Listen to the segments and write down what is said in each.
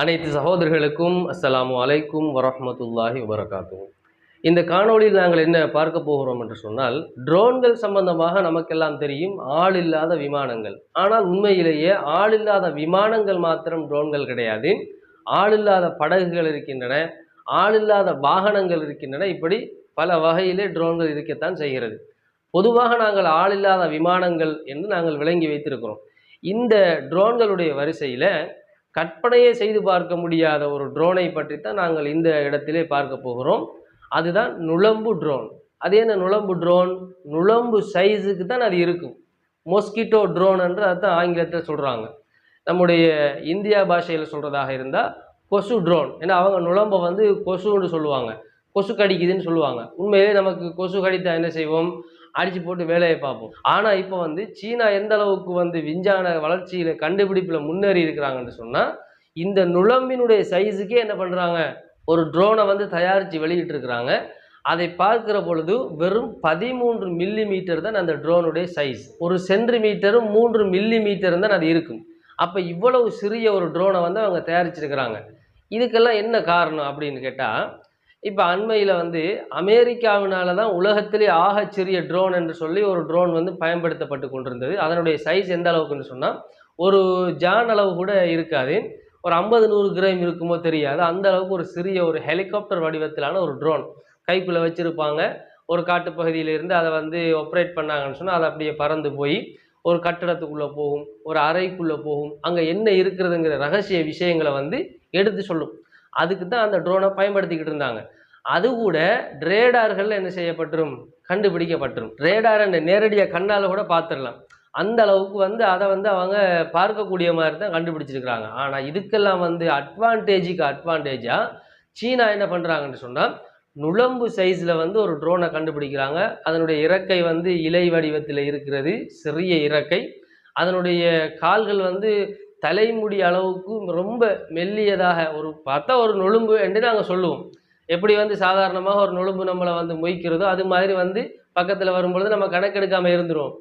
அனைத்து சகோதரர்களுக்கும் அஸ்ஸலாமு அலைக்கும் வரஹ்மத்துல்லாஹி வபரகாத்துஹு. இந்த காணொளியில் நாங்கள் என்ன பார்க்க போகிறோம் என்று சொன்னால் ட்ரோன்கள் சம்பந்தமாக நமக்கெல்லாம் தெரியும் ஆள் இல்லாத விமானங்கள். ஆனால் உண்மையிலேயே ஆள் இல்லாத விமானங்கள் மாத்திரம் ட்ரோன்கள் கிடையாது. ஆள் இல்லாத படகுகள் இருக்கின்றன ஆள் இல்லாத வாகனங்கள் இருக்கின்றன. இப்படி பல வகையிலே ட்ரோன்கள் இருக்கத்தான் செய்கிறது. பொதுவாக நாங்கள் ஆள் இல்லாத விமானங்கள் என்று நாங்கள் விளங்கி வைத்திருக்கிறோம். இந்த ட்ரோன்களுடைய வரிசையில் கற்பனையே செய்து பார்க்க முடியாத ஒரு ட்ரோனை பற்றி தான் நாங்கள் இந்த இடத்திலே பார்க்க போகிறோம். அதுதான் நுழம்பு ட்ரோன் அது என்ன நுழம்பு ட்ரோன் நுழம்பு சைஸுக்கு தான் அது இருக்கும். மொஸ்கிட்டோ ட்ரோன் என்று அதுதான் ஆங்கிலத்தில் சொல்கிறாங்க நம்முடைய இந்தியா பாஷையில் சொல்கிறதாக இருந்தால் கொசு ட்ரோன் ஏன்னா அவங்க நுழம்பை வந்து கொசுன்னு சொல்லுவாங்க. கொசு கடிக்குதுன்னு சொல்லுவாங்க. உண்மையிலே நமக்கு கொசு கடித்தா என்ன செய்வோம்? அடித்து போட்டு வேலையை பார்ப்போம். ஆனால் இப்போ வந்து சீனா எந்த அளவுக்கு வந்து விஞ்ஞான வளர்ச்சியில் கண்டுபிடிப்பில் முன்னேறி இருக்கிறாங்கன்னு சொன்னால் இந்த நுழம்பினுடைய சைஸுக்கே என்ன பண்ணுறாங்க ஒரு ட்ரோனை வந்து தயாரித்து வெளியிட்டு இருக்கிறாங்க அதை பார்க்கிற பொழுது வெறும் பதிமூன்று மில்லி மீட்டர் தான் அந்த ட்ரோனுடைய சைஸ் ஒரு சென்டிமீட்டரும் மூன்று மில்லி மீட்டரும் தான் அது இருக்கும். அப்போ இவ்வளவு சிறிய ஒரு ட்ரோனை வந்து அவங்க தயாரிச்சிருக்கிறாங்க. இதுக்கெல்லாம் என்ன காரணம் அப்படின்னு கேட்டால் இப்போ அண்மையில் வந்து அமெரிக்காவினால தான் உலகத்திலே ஆகச்சிறிய ட்ரோன் என்று சொல்லி ஒரு ட்ரோன் வந்து பயன்படுத்தப்பட்டு கொண்டிருந்தது. அதனுடைய சைஸ் எந்த அளவுக்குன்னு சொன்னால் ஒரு ஜான் அளவு கூட இருக்காது. ஒரு ஐம்பது நூறு கிராம் இருக்குமோ தெரியாது. அந்த அளவுக்கு ஒரு சிறிய ஒரு ஹெலிகாப்டர் வடிவத்திலான ஒரு ட்ரோன் கைப்பில் வச்சுருப்பாங்க. ஒரு காட்டுப்பகுதியில இருந்து அதை வந்து ஆப்ரேட் பண்ணாங்கன்னு சொன்னால் அதை அப்படியே பறந்து போய் ஒரு கட்டடத்துக்குள்ளே போகும் ஒரு அறைக்குள்ளே போகும். அங்கே என்ன இருக்கிறதுங்கிற ரகசிய விஷயங்களை வந்து எடுத்து சொல்லும். அதுக்கு தான் அந்த ட்ரோனை பயன்படுத்திக்கிட்டு இருந்தாங்க. அது கூட ரேடார்கள் என்ன செய்யப்பட்டுரும்? கண்டுபிடிக்கப்பட்டுரும். ரேடார் அந்த நேரடியாக கண்ணால் கூட பார்த்துடலாம் அந்த அளவுக்கு வந்து அதை வந்து அவங்க பார்க்கக்கூடிய மாதிரி தான் கண்டுபிடிச்சிருக்கிறாங்க. ஆனால் இதுக்கெல்லாம் வந்து அட்வான்டேஜுக்கு அட்வான்டேஜாக சீனா என்ன பண்ணுறாங்கன்னு சொன்னால் நுழம்பு சைஸில் வந்து ஒரு ட்ரோனை கண்டுபிடிக்கிறாங்க. அதனுடைய இறக்கை வந்து இலை வடிவத்தில் இருக்கிறது. சிறிய இறக்கை. அதனுடைய கால்கள் வந்து தலைமுடி அளவுக்கு ரொம்ப மெல்லியதாக ஒரு பார்த்தா ஒரு நொழும்பு என்று நாங்கள் சொல்லுவோம். எப்படி வந்து சாதாரணமாக ஒரு நொழும்பு நம்மளை வந்து மொய்க்கிறதோ அது மாதிரி வந்து பக்கத்தில் வரும்பொழுது நம்ம கணக்கெடுக்காமல் இருந்துருவோம்.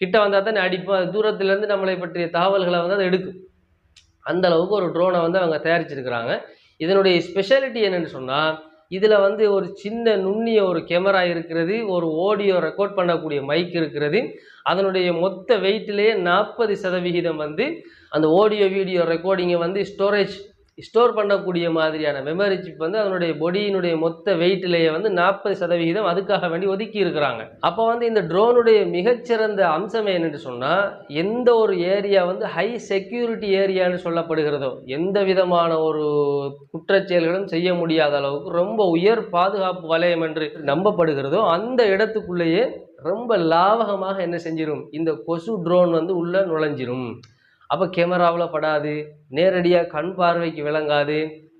கிட்ட வந்தால் தான் அடிப்போம். அது தூரத்துலேருந்து நம்மளை பற்றிய தகவல்களை வந்து அதை எடுக்கும். அந்த அளவுக்கு ஒரு ட்ரோனை வந்து அவங்க தயாரிச்சிருக்கிறாங்க. இதனுடைய ஸ்பெஷாலிட்டி என்னென்னு சொன்னால் இதில் வந்து ஒரு சின்ன நுண்ணிய ஒரு கேமரா இருக்கிறது ஒரு ஆடியோ ரெக்கார்ட் பண்ணக்கூடிய மைக் இருக்கிறது. அதனுடைய மொத்த வெயிட்டிலேயே நாற்பது சதவிகிதம் வந்து அந்த ஆடியோ வீடியோ ரெக்கார்டிங்கை வந்து ஸ்டோரேஜ் ஸ்டோர் பண்ணக்கூடிய மாதிரியான மெமரி சிப் வந்து அதனுடைய பொடியினுடைய மொத்த வெயிட்டிலேயே வந்து நாற்பது சதவிகிதம் அதுக்காக வேண்டி ஒதுக்கி இருக்கிறாங்க. அப்போ வந்து இந்த ட்ரோனுடைய மிகச்சிறந்த அம்சமே என்னென்னு சொன்னால் எந்த ஒரு ஏரியா வந்து ஹை செக்யூரிட்டி ஏரியான்னு சொல்லப்படுகிறதோ எந்த விதமான ஒரு குற்றச்செயல்களும் செய்ய முடியாத அளவுக்கு ரொம்ப உயர் பாதுகாப்பு வலயம் என்று நம்பப்படுகிறதோ அந்த இடத்துக்குள்ளேயே ரொம்ப லாவகமாக என்ன செஞ்சிடும் இந்த கொசு ட்ரோன் வந்து உள்ளே நுழைஞ்சிரும். அப்போ கேமராவில் படாது. நேரடியாக கண் பார்வைக்கு விளங்காது.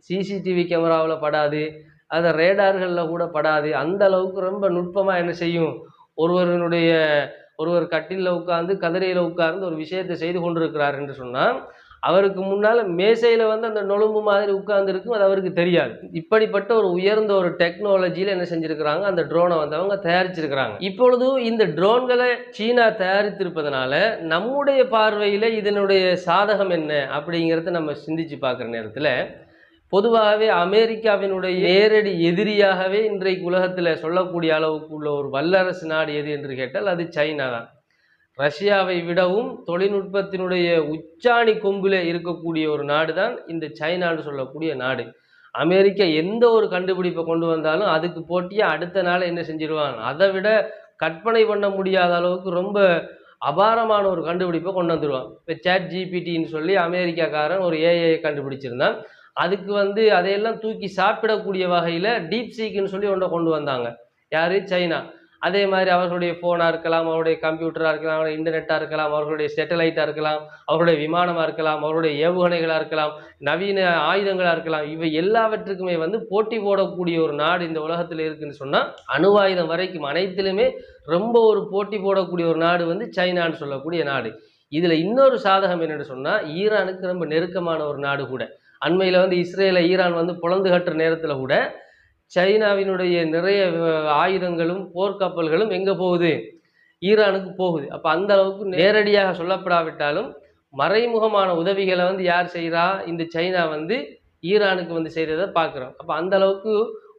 சிசிடிவி கேமராவில் படாது. அதை ரேடார்களில் கூட படாது. அந்த அளவுக்கு ரொம்ப நுட்பமாக என்ன செய்யும்? ஒருவரனுடைய ஒருவர் கட்டிலில் உட்கார்ந்து கதிரையில் உட்கார்ந்து ஒரு விஷயத்தை செய்து கொண்டிருக்கிறார் என்று சொன்னால் அவருக்கு முன்னால் மேசையில் வந்து அந்த நொழும்பு மாதிரி உட்கார்ந்துருக்கும் அது அவருக்கு தெரியாது. இப்படிப்பட்ட ஒரு உயர்ந்த ஒரு டெக்னாலஜியில் என்ன செஞ்சுருக்கிறாங்க? அந்த ட்ரோனை வந்து அவங்க தயாரிச்சிருக்கிறாங்க. இப்பொழுது இந்த ட்ரோன்களை சீனா தயாரித்திருப்பதனால நம்முடைய பார்வையில் இதனுடைய சாதகம் என்ன அப்படிங்கிறத நம்ம சிந்திச்சு பார்க்குற நேரத்தில் பொதுவாகவே அமெரிக்காவினுடைய நேரடி எதிரியாகவே இன்றைக்கு உலகத்தில் சொல்லக்கூடிய அளவுக்கு உள்ள ஒரு வல்லரசு நாடு எது என்று கேட்டால் அது சைனா தான். ரஷ்யாவை விடவும் தொழில்நுட்பத்தினுடைய உச்சாணி கொம்பில் இருக்கக்கூடிய ஒரு நாடு தான் இந்த சைனான்னு சொல்லக்கூடிய நாடு. அமெரிக்கா எந்த ஒரு கண்டுபிடிப்பை கொண்டு வந்தாலும் அதுக்கு போட்டியாக அடுத்த நாள் என்ன செஞ்சிருவாங்க? அதை விட கற்பனை பண்ண முடியாத அளவுக்கு ரொம்ப அபாரமான ஒரு கண்டுபிடிப்பை கொண்டு வந்துடுவான் இப்போ சேட் ஜிபிடின்னு சொல்லி அமெரிக்காக்காரன் ஒரு ஏஐ கண்டுபிடிச்சிருந்தான். அதுக்கு வந்து அதையெல்லாம் தூக்கி சாப்பிடக்கூடிய வகையில் டீப் சீக்குன்னு சொல்லி ஒன்றை கொண்டு வந்தாங்க. யார்? சைனா. அதே மாதிரி அவர்களுடைய ஃபோனாக இருக்கலாம் அவருடைய கம்ப்யூட்டராக இருக்கலாம் அவருடைய இன்டர்நெட்டாக இருக்கலாம் அவர்களுடைய சேட்டலைட்டாக இருக்கலாம் அவருடைய விமானமாக இருக்கலாம் அவருடைய ஏவுகணைகளாக இருக்கலாம் நவீன ஆயுதங்களாக இருக்கலாம் இவை எல்லாவற்றுக்குமே வந்து போட்டி போடக்கூடிய ஒரு நாடு இந்த உலகத்தில் இருக்குன்னு சொன்னால் அணுவாயுதம் வரைக்கும் அனைத்திலுமே ரொம்ப ஒரு போட்டி போடக்கூடிய ஒரு நாடு வந்து சைனான்னு சொல்லக்கூடிய நாடு. இதில் இன்னொரு சாதகம் என்னென்னு சொன்னால் ஈரானுக்கு ரொம்ப நெருக்கமான ஒரு நாடு கூட. அண்மையில் வந்து இஸ்ரேலை ஈரான் வந்து புலந்து கட்டுற நேரத்தில் கூட சைனாவினுடைய நிறைய ஆயுதங்களும் போர்க்கப்பல்களும் எங்கே போகுது? ஈரானுக்கு போகுது. அப்போ அந்த அளவுக்கு நேரடியாக சொல்லப்படாவிட்டாலும் மறைமுகமான உதவிகளை வந்து யார் செய்கிறா இந்த சைனா வந்து ஈரானுக்கு வந்து செய்கிறத பார்க்குறோம். அப்போ அந்த அளவுக்கு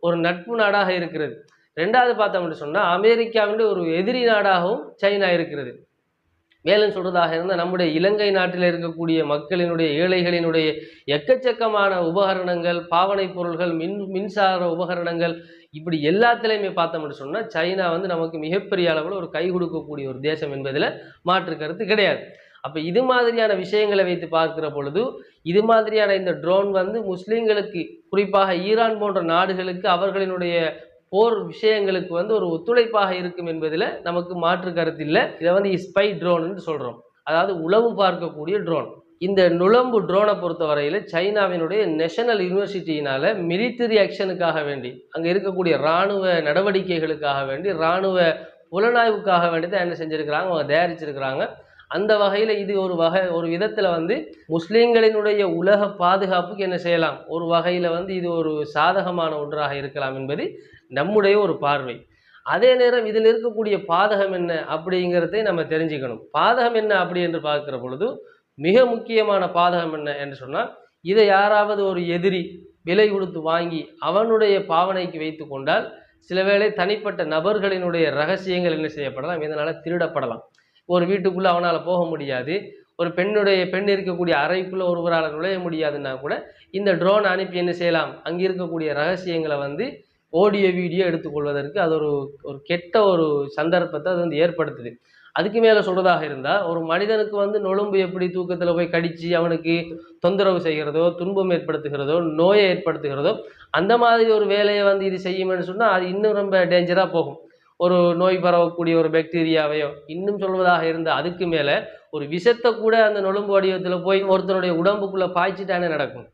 ஒரு நட்பு நாடாக இருக்கிறது. ரெண்டாவது பார்த்தோம்னு சொன்னால் அமெரிக்காவின் ஒரு எதிரி நாடாகவும் சைனா இருக்கிறது. மேலும் சொல்றதாக இருந்தால் நம்முடைய இலங்கை நாட்டில் இருக்கக்கூடிய மக்களினுடைய ஏழைகளினுடைய எக்கச்சக்கமான உபகரணங்கள் பாவனை பொருள்கள் மின் மின்சார உபகரணங்கள் இப்படி எல்லாத்துலேயுமே பார்த்தோம்னு சொன்னால் சைனா வந்து நமக்கு மிகப்பெரிய அளவில் ஒரு கை கொடுக்கக்கூடிய ஒரு தேசம் என்பதில் மாற்று கருத்து கிடையாது. அப்போ இது மாதிரியான விஷயங்களை வைத்து பார்க்கிற பொழுது இது மாதிரியான இந்த ட்ரோன் வந்து முஸ்லீம்களுக்கு குறிப்பாக ஈரான் போன்ற நாடுகளுக்கு அவர்களினுடைய போர் விஷயங்களுக்கு வந்து ஒரு ஒத்துழைப்பாக இருக்கும் என்பதில் நமக்கு மாற்று கருத்து இல்லை. இதை வந்து ஸ்பை ட்ரோன்னு சொல்கிறோம் அதாவது உளவு பார்க்கக்கூடிய ட்ரோன் இந்த நுழம்பு ட்ரோனை பொறுத்தவரையில் சைனாவினுடைய நேஷனல் யூனிவர்சிட்டியினால மிலிட்டரி ஆக்ஷனுக்காக வேண்டி அங்கே இருக்கக்கூடிய இராணுவ நடவடிக்கைகளுக்காக வேண்டி இராணுவ புலனாய்வுக்காக வேண்டி தான் என்ன செஞ்சுருக்கிறாங்க அவங்க தயாரிச்சிருக்கிறாங்க. அந்த வகையில் இது ஒரு வகை ஒரு விதத்தில் வந்து முஸ்லீம்களினுடைய உலக பாதுகாப்புக்கு என்ன செய்யலாம்? ஒரு வகையில் வந்து இது ஒரு சாதகமான ஒன்றாக இருக்கலாம் என்பது நம்முடைய ஒரு பார்வை. அதே நேரம் இதில் இருக்கக்கூடிய பாதகம் என்ன அப்படிங்கிறதை நம்ம தெரிஞ்சுக்கணும். பாதகம் என்ன அப்படி என்று பார்க்குற பொழுது மிக முக்கியமான பாதகம் என்ன என்று சொன்னால் இதை யாராவது ஒரு எதிரி விலை கொடுத்து வாங்கி அவனுடைய பாவனைக்கு வைத்து கொண்டால் சில வேளை தனிப்பட்ட நபர்களினுடைய ரகசியங்கள் என்ன செய்யப்படலாம்? இதனால் திருடப்படலாம். ஒரு வீட்டுக்குள்ளே அவனால் போக முடியாது. ஒரு பெண்ணுடைய பெண் இருக்கக்கூடிய அறைக்குள்ளே ஒருவரால் நுழைய முடியாதுன்னா கூட இந்த ட்ரோன் அனுப்பி என்ன செய்யலாம்? அங்கே இருக்கக்கூடிய ரகசியங்களை வந்து ஓடிய வீடியோ எடுத்துக்கொள்வதற்கு அது ஒரு ஒரு கெட்ட ஒரு சந்தர்ப்பத்தை அது வந்து ஏற்படுத்துது. அதுக்கு மேலே சொல்கிறதாக இருந்தால் ஒரு மனிதனுக்கு வந்து நொழும்பு எப்படி தூக்கத்தில் போய் கடித்து அவனுக்கு தொந்தரவு செய்கிறதோ துன்பம் ஏற்படுத்துகிறதோ நோயை ஏற்படுத்துகிறதோ அந்த மாதிரி ஒரு வேலையை வந்து இது செய்யும்னு சொன்னால் அது இன்னும் ரொம்ப டேஞ்சராக போகும். ஒரு நோய் பரவக்கூடிய ஒரு பாக்டீரியாவையோ இன்னும் சொல்வதாக இருந்தால் அதுக்கு மேலே ஒரு விஷத்தை கூட அந்த நொழும்பு வடிவத்தில் போய் ஒருத்தனுடைய உடம்புக்குள்ளே பாய்ச்சிட்டானே நடக்கும்.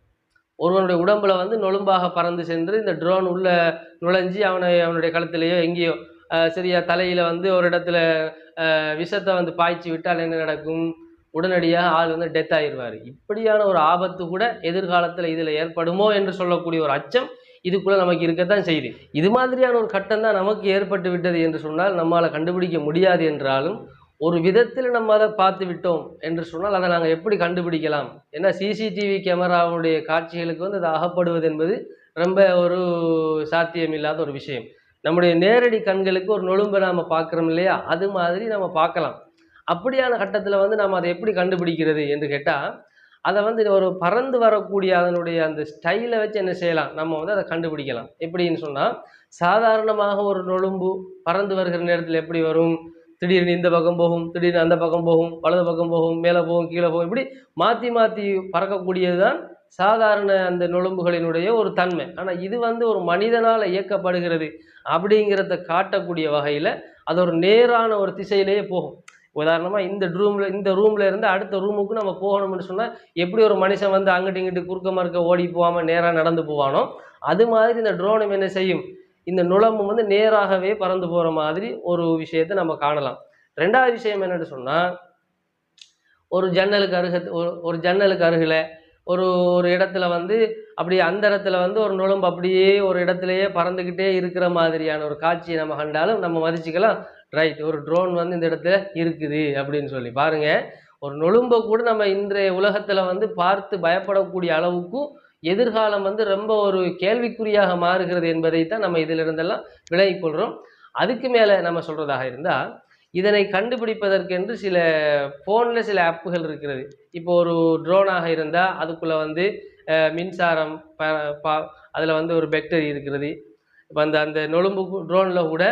ஒருவனுடைய உடம்புல வந்து நொழும்பாக பறந்து சென்று இந்த ட்ரோன் உள்ள நுழைஞ்சி அவனை அவனுடைய கழுத்துலேயோ எங்கேயோ சரியா தலையில் வந்து ஒரு இடத்துல விஷத்தை வந்து பாய்ச்சி விட்டால் என்ன நடக்கும்? உடனடியாக ஆள் வந்து டெத் ஆயிடுவார். இப்படியான ஒரு ஆபத்து கூட எதிர்காலத்தில் இதில் ஏற்படுமோ என்று சொல்லக்கூடிய ஒரு அச்சம் இதுக்குள்ளே நமக்கு இருக்கத்தான் செய்யுது. இது மாதிரியான ஒரு கட்டம் தான் நமக்கு ஏற்பட்டு விட்டது என்று சொன்னால் நம்மால் கண்டுபிடிக்க முடியாது என்றாலும் ஒரு விதத்தில் நம்ம அதை பார்த்து விட்டோம் என்று சொன்னால் அதை நாங்கள் எப்படி கண்டுபிடிக்கலாம்? ஏன்னா சிசிடிவி கேமராவுடைய காட்சிகளுக்கு வந்து அது அகப்படுவது என்பது ரொம்ப ஒரு சாத்தியமில்லாத ஒரு விஷயம். நம்முடைய நேரடி கண்களுக்கு ஒரு நொழும்பை நாம் பார்க்குறோம் இல்லையா? அது மாதிரி நம்ம பார்க்கலாம். அப்படியான கட்டத்தில் வந்து நம்ம அதை எப்படி கண்டுபிடிக்கிறது என்று கேட்டால் அதை வந்து ஒரு பறந்து வரக்கூடிய அதனுடைய அந்த ஸ்டைலை வச்சு என்ன செய்யலாம்? நம்ம வந்து அதை கண்டுபிடிக்கலாம். எப்படின்னு சொன்னால் சாதாரணமாக ஒரு நொழும்பு பறந்து வருகிற நேரத்தில் எப்படி வரும்? திடீர்னு இந்த பக்கம் போகும் திடீர்னு அந்த பக்கம் போகும் வலது பக்கம் போகும் மேலே போகும் கீழே போகும் இப்படி மாற்றி மாற்றி பறக்கக்கூடியது தான் சாதாரண அந்த நுழம்புகளினுடைய ஒரு தன்மை. ஆனால் இது வந்து ஒரு மனிதனால் இயக்கப்படுகிறது அப்படிங்கிறத காட்டக்கூடிய வகையில் அது ஒரு நேரான ஒரு திசையிலேயே போகும். உதாரணமாக இந்த ரூமில் இந்த ரூமில் இருந்து அடுத்த ரூமுக்கு நம்ம போகணும்னு சொன்னால் எப்படி ஒரு மனுஷன் வந்து அங்கிட்டு இங்கிட்டு குறுக்க மறுக்க ஓடி போகாமல் நேராக நடந்து போவானோ அது மாதிரி இந்த ட்ரோனும் என்ன செய்யும்? இந்த நுழம்பு வந்து நேராகவே பறந்து போகிற மாதிரி ஒரு விஷயத்தை நம்ம காணலாம். ரெண்டாவது விஷயம் என்னென்னு சொன்னால் ஒரு ஜன்னலுக்கு அருக ஒரு ஒரு ஜன்னலுக்கு அருகில் ஒரு ஒரு இடத்துல வந்து அப்படி அந்த இடத்துல வந்து ஒரு நுழம்பு அப்படியே ஒரு இடத்துலையே பறந்துக்கிட்டே இருக்கிற மாதிரியான ஒரு காட்சியை நம்ம கண்டாலும் நம்ம மதிச்சுக்கலாம். ரைட் ஒரு ட்ரோன் வந்து இந்த இடத்துல இருக்குது அப்படின்னு சொல்லி. பாருங்கள் ஒரு நொழும்பை கூட நம்ம இன்றைய உலகத்தில் வந்து பார்த்து பயப்படக்கூடிய அளவுக்கும் எதிர்காலம் வந்து ரொம்ப ஒரு கேள்விக்குறியாக மாறுகிறது என்பதை தான் நம்ம இதிலிருந்தெல்லாம் விலகிக் கொள்கிறோம் அதுக்கு மேலே நம்ம சொல்கிறதாக இருந்தால் இதனை கண்டுபிடிப்பதற்கென்று சில ஃபோனில் சில ஆப்புகள் இருக்கிறது. இப்போ ஒரு ட்ரோனாக இருந்தால் அதுக்குள்ளே வந்து மின்சாரம் ப பா அதில் வந்து ஒரு பேக்டரி இருக்கிறது. இப்போ அந்த அந்த நொழும்பு ட்ரோனில் கூட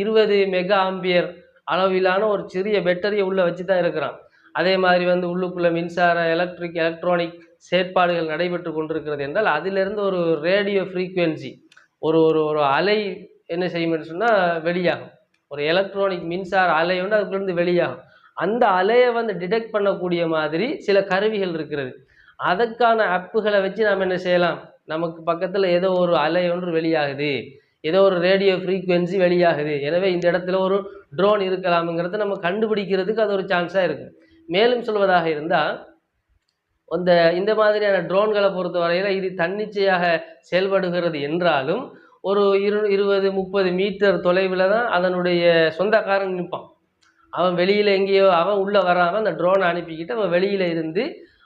இருபது மெகா ஆம்பியர் அளவிலான ஒரு சிறிய பேட்டரியை உள்ளே வச்சு தான் இருக்கிறான். அதே மாதிரி வந்து உள்ளுக்குள்ளே மின்சார எலக்ட்ரிக் எலக்ட்ரானிக் செயற்பாடுகள் நடைபெற்று கொண்டிருக்கிறது என்றால் அதிலிருந்து ஒரு ரேடியோ ஃப்ரீக்குவென்சி ஒரு ஒரு ஒரு அலை என்ன செய்யும்னு சொன்னால் வெளியாகும். ஒரு எலக்ட்ரானிக் மின்சார அலை வந்து அதுக்குள்ளேருந்து வெளியாகும். அந்த அலையை வந்து டிடெக்ட் பண்ணக்கூடிய மாதிரி சில கருவிகள் இருக்கிறது. அதற்கான ஆப்புகளை வச்சு நாம் என்ன செய்யலாம்? நமக்கு பக்கத்தில் ஏதோ ஒரு அலை ஒன்று வெளியாகுது. ஏதோ ஒரு ரேடியோ ஃப்ரீக்குவென்சி வெளியாகுது. எனவே இந்த இடத்துல ஒரு ட்ரோன் இருக்கலாம்ங்கிறத நம்ம கண்டுபிடிக்கிறதுக்கு அது ஒரு சான்ஸாக இருக்குது மேலும் சொல்வதாக இருந்தால் அந்த இந்த மாதிரியான ட்ரோன்களை பொறுத்த வரையில் இது தன்னிச்சையாக செயல்படுகிறது என்றாலும் ஒரு இரு இருபது முப்பது மீட்டர் தொலைவில் தான் அதனுடைய சொந்தக்காரன் நிற்பான். அவன் வெளியில் எங்கேயோ அவன் உள்ளே வராமல் அந்த ட்ரோனை அனுப்பிக்கிட்டு அவன் வெளியில் இருந்து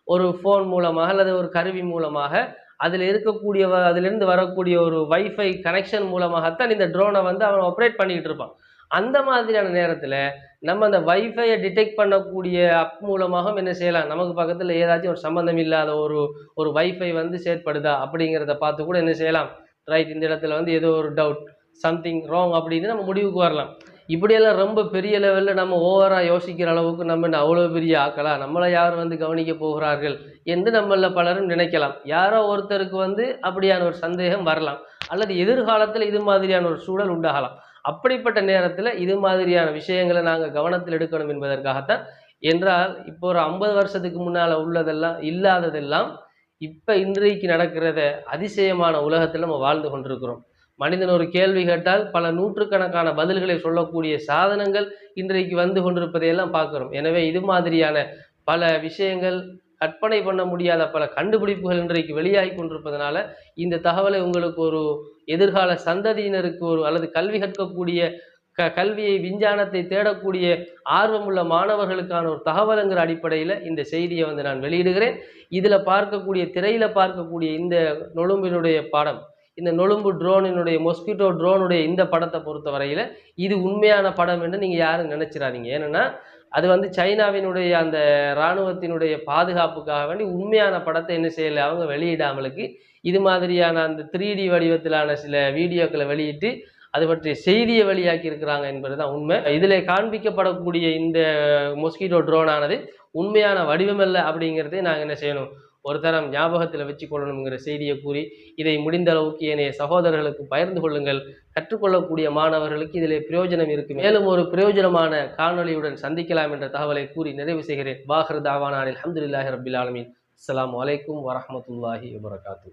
ஒரு ஃபோன் மூலமாக அல்லது ஒரு கருவி மூலமாக அதில் இருக்கக்கூடிய வ- அதிலிருந்து வரக்கூடிய ஒரு வைஃபை கனெக்ஷன் மூலமாகத்தான் இந்த ட்ரோனை வந்து அவன் ஆப்ரேட் பண்ணிக்கிட்டு இருப்பான். அந்த மாதிரியான நேரத்தில் நம்ம அந்த வைஃபையை டிடெக்ட் பண்ணக்கூடிய அப் மூலமாகவும் என்ன செய்யலாம்? நமக்கு பக்கத்தில் ஏதாச்சும் ஒரு சம்மந்தம் இல்லாத ஒரு ஒரு வைஃபை வந்து செயற்படுதா? அப்படிங்கிறத பார்த்து கூட என்ன செய்யலாம்? ரைட் இந்த இடத்துல வந்து ஏதோ ஒரு டவுட் சம்திங் ராங் அப்படின்னு நம்ம முடிவுக்கு வரலாம். இப்படியெல்லாம் ரொம்ப பெரிய லெவலில் நம்ம ஓவராக யோசிக்கிற அளவுக்கு நம்ம என்ன அவ்வளோ பெரிய ஆக்கலாம் நம்மளை யார் வந்து கவனிக்க போகிறார்கள் என்று நம்மள பலரும் நினைக்கலாம். யாரோ ஒருத்தருக்கு வந்து அப்படியான ஒரு சந்தேகம் வரலாம். அல்லது எதிர்காலத்தில் இது மாதிரியான ஒரு சூழல் உண்டாகலாம். அப்படிப்பட்ட நேரத்தில் இது மாதிரியான விஷயங்களை நாங்கள் கவனத்தில் எடுக்கணும் என்பதற்காகத்தான். என்றால் இப்போ ஒரு ஐம்பது வருஷத்துக்கு முன்னால் உள்ளதெல்லாம் இல்லாததெல்லாம் இப்போ இன்றைக்கு நடக்கிறத அதிசயமான உலகத்தில் நம்ம வாழ்ந்து கொண்டிருக்கிறோம். மனிதன் ஒரு கேள்வி கேட்டால் பல நூற்றுக்கணக்கான பதில்களை சொல்லக்கூடிய சாதனங்கள் இன்றைக்கு வந்து கொண்டிருப்பதையெல்லாம் பார்க்குறோம். எனவே இது மாதிரியான பல விஷயங்கள் கற்பனை பண்ண முடியாத பல கண்டுபிடிப்புகள் இன்றைக்கு வெளியாகி கொண்டிருப்பதனால இந்த தகவலை உங்களுக்கு ஒரு எதிர்கால சந்ததியினருக்கு ஒரு அல்லது கல்வி கற்கக்கூடிய க கல்வியை விஞ்ஞானத்தை தேடக்கூடிய ஆர்வமுள்ள மாணவர்களுக்கான ஒரு தகவலுங்கிற அடிப்படையில் இந்த செய்தியை வந்து நான் வெளியிடுகிறேன். இதில் பார்க்கக்கூடிய திரையில் பார்க்கக்கூடிய இந்த நொழும்பினுடைய படம் இந்த நொழும்பு ட்ரோனினுடைய மொஸ்கிட்டோ ட்ரோனுடைய இந்த படத்தை பொறுத்த வரையில் இது உண்மையான படம் என்று நீங்கள் யாரும் நினச்சிடாதீங்க ஏன்னா அது வந்து சைனாவினுடைய அந்த இராணுவத்தினுடைய பாதுகாப்புக்காக வேண்டி உண்மையான படத்தை என்ன செய்யலை? அவங்க வெளியிடாமலுக்கு இது மாதிரியான அந்த த்ரீ டி வடிவத்திலான சில வீடியோக்களை வெளியிட்டு அது பற்றிய செய்தியை வெளியாக்கி இருக்கிறாங்க என்பது தான் உண்மை. இதில் காண்பிக்கப்படக்கூடிய இந்த மொஸ்கிட்டோ ட்ரோனானது உண்மையான வடிவமல்ல அப்படிங்கிறதே நாங்கள் என்ன செய்யணும்? ஒரு தரம் ஞாபகத்தில் வச்சு கொள்ளணுங்கிற செய்தியை கூறி இதை முடிந்த அளவுக்கு ஏனைய சகோதரர்களுக்கு பகிர்ந்து கொள்ளுங்கள். கற்றுக்கொள்ளக்கூடிய மாணவர்களுக்கு இதிலே பிரயோஜனம் இருக்கு மேலும் ஒரு பிரயோஜனமான காணொளியுடன் சந்திக்கலாம் என்ற தகவலை கூறி நிறைவு செய்கிறேன். வாஹர் தாவானான் அஹமதுல்லாஹி ரபில் ஆலமின். அஸ்லாம் அலைக்கும் வரமத்துல்லாஹி வபரகாத்து.